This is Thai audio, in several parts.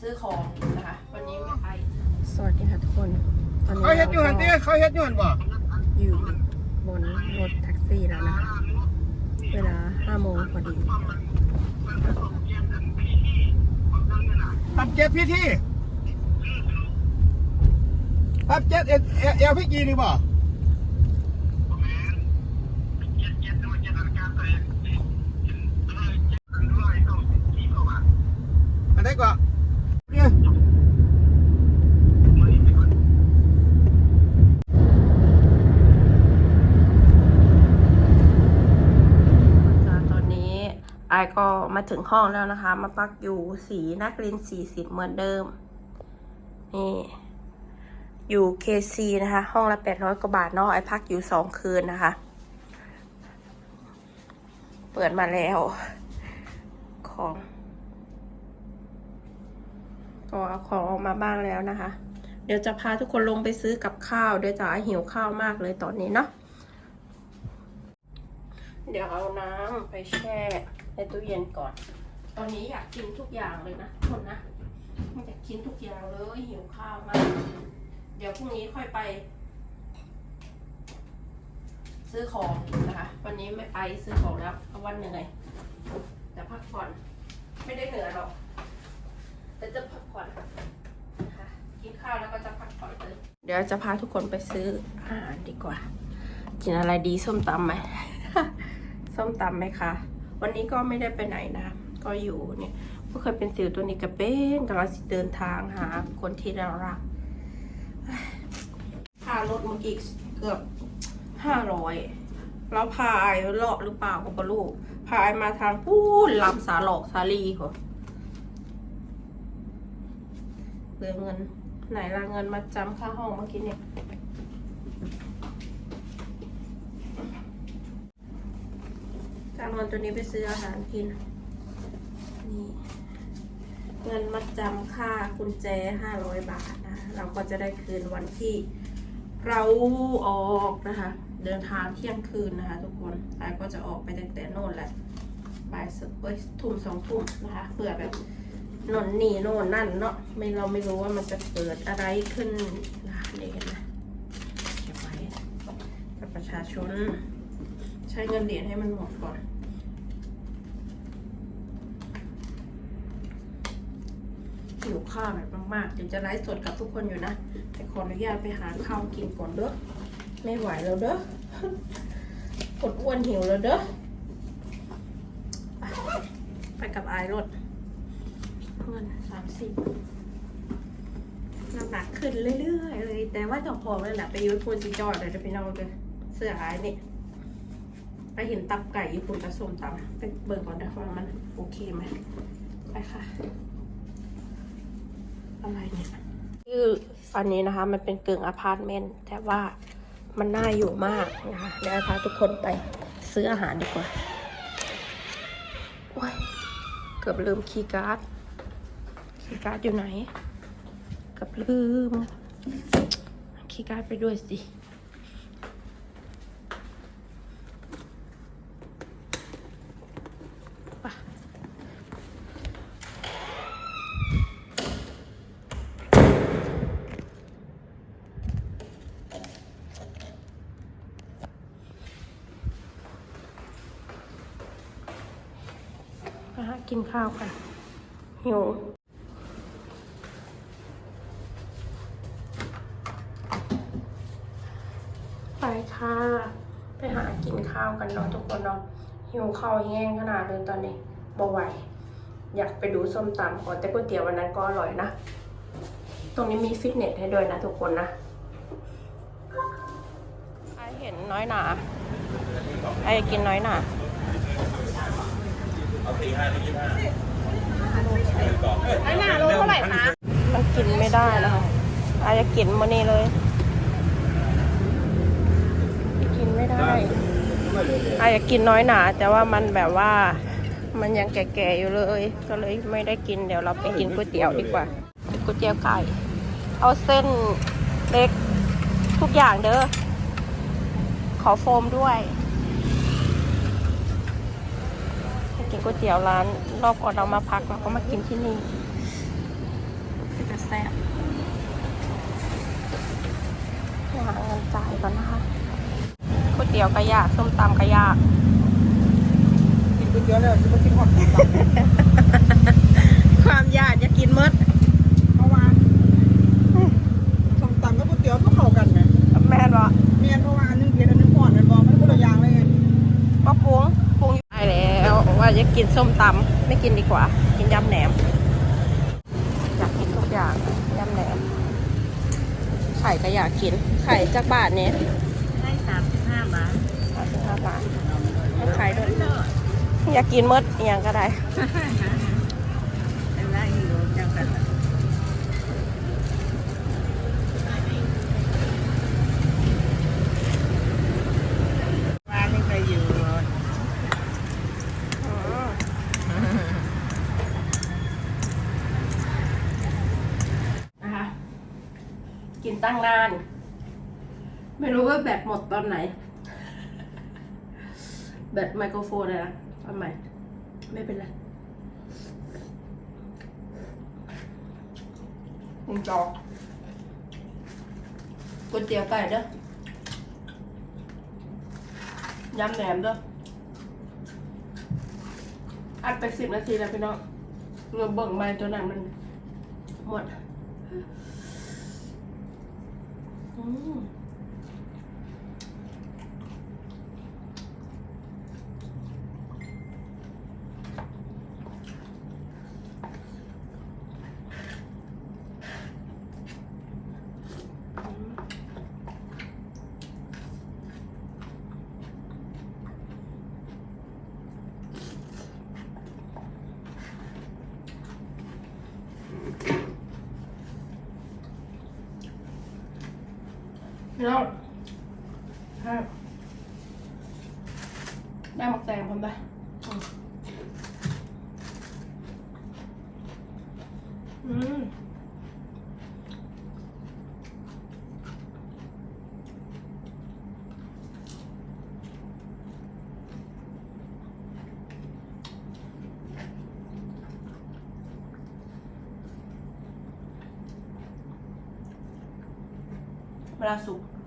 ซื้อของนะคะ วันนี้ไม่ไปสวัสดีค่ะทุกคนตอนนี้เขาเฮ็ดอยู่หันเราติก็เขาเฮ็ดอยู่หันบ่อยู่บนรถแท็กซี่แล้วนะคะเวลาห้าโมงพอดีปับเจ็ดพี่ที่ปับเจ็ดเอลเอลเอลพี่กีนี่บ่ อันไหนก่อนเนี่ยจ้าตอนนี้ไอายก็มาถึงห้องแล้วนะคะ มาพักอยู่สีนักเรียนสี่สิบเหมือนเดิม นี่อยู่เคซีนะคะ ห้องละแปดร้อยกว่าบาทเนาะไอพักอยู่สองคืนนะคะ เปิดมาแล้วของ ก็เอาของออกมาบ้างแล้วนะคะ เดี๋ยวจะพาทุกคนลงไปซื้อกับข้าวเดี๋ยวจะหิวข้าวมากเลยตอนนี้เนาะเดี๋ยวเอาน้ำไปแช่ในตู้เย็นก่อน ตอนนี้อยากกินทุกอย่างเลยนะทุกคนนะไม่อยากกินทุกอย่างเลยหิวข้าวมาก เดี๋ยวพรุ่งนี้ค่อยไป ซื้อของนะคะ วันนี้ไม่ไปซื้อของแล้วเพราะวันเหนื่อยจะพักผ่อน ไม่ได้เหนื่อยหรอก แต่จะพักผ่อนนะคะกินข้าวแล้วก็จะพักผ่อนเลยเดี๋ยวจะพาทุกคนไปซื้ออาหารดีกว่า กินอะไรดีส้มตำไหมส้มตำไหมคะวันนี้ก็ไม่ได้ไปไหนนะ ก็อยู่เนี่ยก็เคยเป็นสิวตัวนี้กระเป็นกำลังสิเดินทางหาคนที่เรารักค่ารถเมื่อกี้เกือบห้าร้อยแล้วพาไอ้เลาะหรือเปล่าก็ไม่รู้พาไอ้มาทางพูนลำสาหลอกสาลีเหรอ เหลือเงิน ไหนละเงินมาจำค่าห้องเมื่อกี้เนี่ยการเงินตัวนี้ไปซื้ออาหารกิน นี่ เงินมัดจำค่ากุญแจห้าร้อยบาทนะ เราก็จะได้คืนวันที่เราออกนะคะ เดินทางเที่ยงคืนนะคะ ทุกคนไอ้ก็จะออกไปแตั้งแต่โน่นแหละบ่ายสเอ้ยทุ่มสองทุ่มนะคะเผื่อแบบ นนนี่โน่นนั่นเนาะไม่เราไม่รู้ว่ามันจะเกิดอะไรขึ้นนะนี่เห็นไหมเก็บไว้กับประชาชน ใช้เงินเหรียญให้มันหมดก่อนหิวข้าวแบบมากๆเดี๋ยวจะไลฟ์สดกับทุกคนอยู่นะ แต่ขออนุญาตไปหาข้าวกินก่อนเด้อไม่ไหวแล้วเด้อกดอ้วนหิวแล้วเด้อไปกับไอรถ เงินสามสิบน้ำหนักขึ้นเรื่อยๆเลย แต่ว่าจะพอเลยแหละไปยุทธพูนซีจอดเดี๋ยวจะไปนอนเลยเสื้อไอ้นี่ไปเห็นตับไก่ญี่ปุ่นผสมตำไปเบิกก่อนนะว่ามันโอเคไหมไปค่ะ อะไรเนี่ยคืออันนี้นะคะ มันเป็นกึ่งอพาร์ตเมนต์แต่ว่ามันน่าอยู่มากนะคะเดี๋ยวพาทุกคนไปซื้ออาหารดีกว่า โอ้ย เกือบลืมคีย์การ์ด คีย์การ์ดอยู่ไหนกือบลืมคีย์การ์ดไปด้วยสิกินข้าวกันหิว ไป ค่ะ ไปหากินข้าวกันเนาะทุกคนเนาะหิวข้าวแห้งขนาดเลยตอนนี้บ่ไหวอยากไปดูส้มตำก่อนแต่ก๋วยเตี๋ยววันนั้นก็อร่อยนะ ตรงนี้มีฟิตเนสให้ด้วยนะทุกคนนะไอเห็นน้อยหนาไอกินน้อยหนามันกินไม่ได้นะคะอาจจะกินมานี่เลย กินไม่ได้ อาจจะกินน้อยหนา แต่ว่ามันแบบว่ามันยังแก่ๆอยู่เลย ก็เลยไม่ได้กินเดี๋ยวเราไปกินก๋วยเตี๋ยวดีกว่าก๋วยเตี๋ยวไก่ เอาเส้นเล็กทุกอย่างเด้อขอโฟมด้วยก๋วยเตี๋ยวร้านรอบก่อนเรามาพักเราก็มากินที่นี่ก็จะแซ่บหาเงินจ่ายก่อนนะคะ ก๋วยเตี๋ยวกระยากส้มตำกระยากกินก๋วยเตี๋ยวแล้วจะมากินหอดส้มตำความยากจะกินมดเพราะว่าส้มตำกับก๋วยเตี๋ยวก็เข้ากันไงแม่นวะเมียนเพราะว่าอันนึงเผ็ดอันนึงหวานมันบอกมันคนละอย่างเลยไงก็ปรุงปรุงไปแล้วว่าจะกินส้มตำไม่กินดีกว่า กินยำแหนมอยากกินทุกอย่างยำแหนมไข่ก็อยากกินไข่จากบาทเนี้ย ให้สามสิบห้าบาท สามสิบห้าบาทให้ไข่ด้วย อยากกินมดอหย่างก็ได้เป็นไรอยู่จังกันวานนี่ก็อยู่นะคะ กินตั้งนาน ไม่รู้ว่าแบตหมดตอนไหน แบตไมโครโฟนอะนะ ทำไมไม่เป็นไรคุณจอกก๋วยเตี๋ยวไก่เด้อยำแหนมเด้ออัดไปสิบนาทีแล้วพี่น้องเรือเบิ่งไม้ตัวนั้นมันหมด อืม พี่น้องครับได้หมักแตงผมไปอืมอืม เ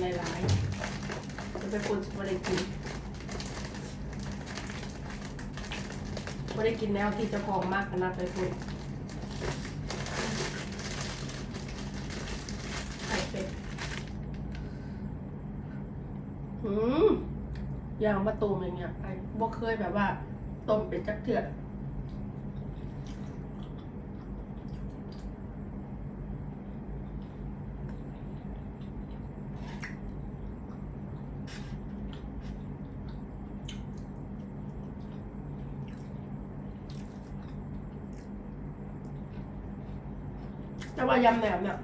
หลายๆจะเป็นคนไม่ได้กินไม่ได้กินแนวที่เจะพองมากขนาดไปคุยไข่เป็ดหืมอย่างมะตูมอย่างเงี้ยไอ้บ่เคยแบบว่า ต้มเป็นจักเถื่อ ว่ายำแหนมเนี่ย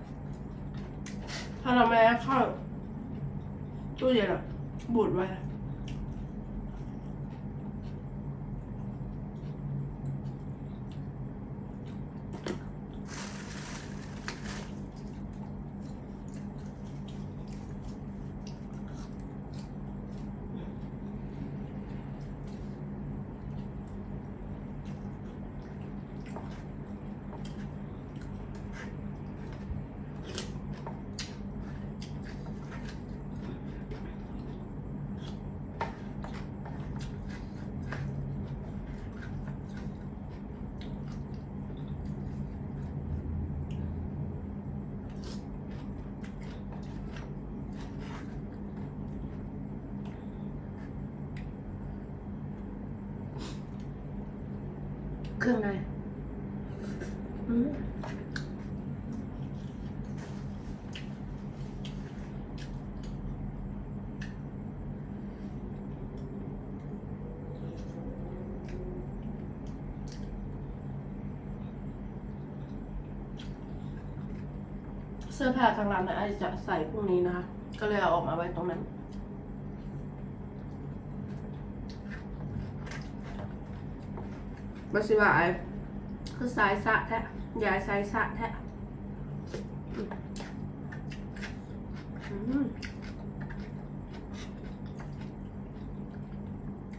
ถ้าเราไม่ให้เข้าตู้เย็นอะบูดไว้อะ เครื่องในเสื้อผ้าทางร้านนะไอจะใส่พรุ่งนี้นะคะ ก็เลยเอาออกมาไว้ตรงนั้น บาสิว่าไอคือสายสะแท้ยายสายสะแท้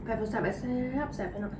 แบบภาษาแบบแซ่บแซ่บไปหน่อย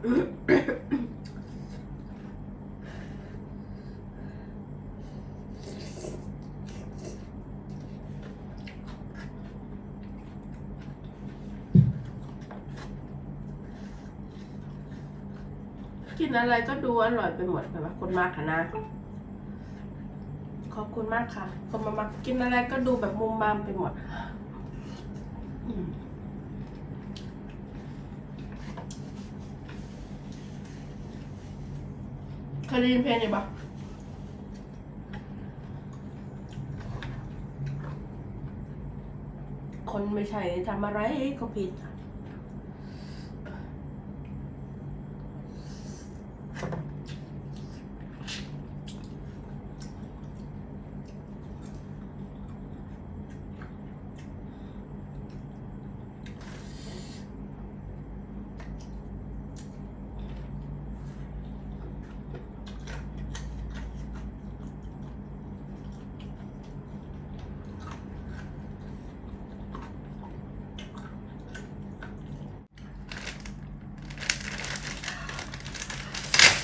กินอะไรก็ดูอร่อยไปหมดแบบว่าคนมากค่ะนะ ขอบคุณมากค่ะ คนมามากินอะไรก็ดูแบบมุมมามไปหมด อืม เคยได้ยินเพลงนี้ปะคนไม่ใช่ทำอะไรก็ผิด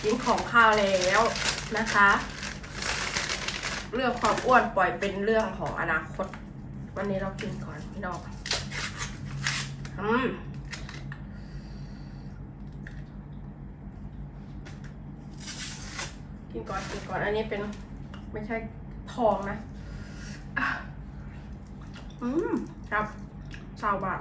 กินของข้าวแล้วนะคะ เรื่องความอ้วนปล่อยเป็นเรื่องของอนาคต วันนี้เรากินก่อนพี่น้องอืมกินก่อนกินก่อนอันนี้เป็นไม่ใช่ทองนะ อืมครับซาวบาท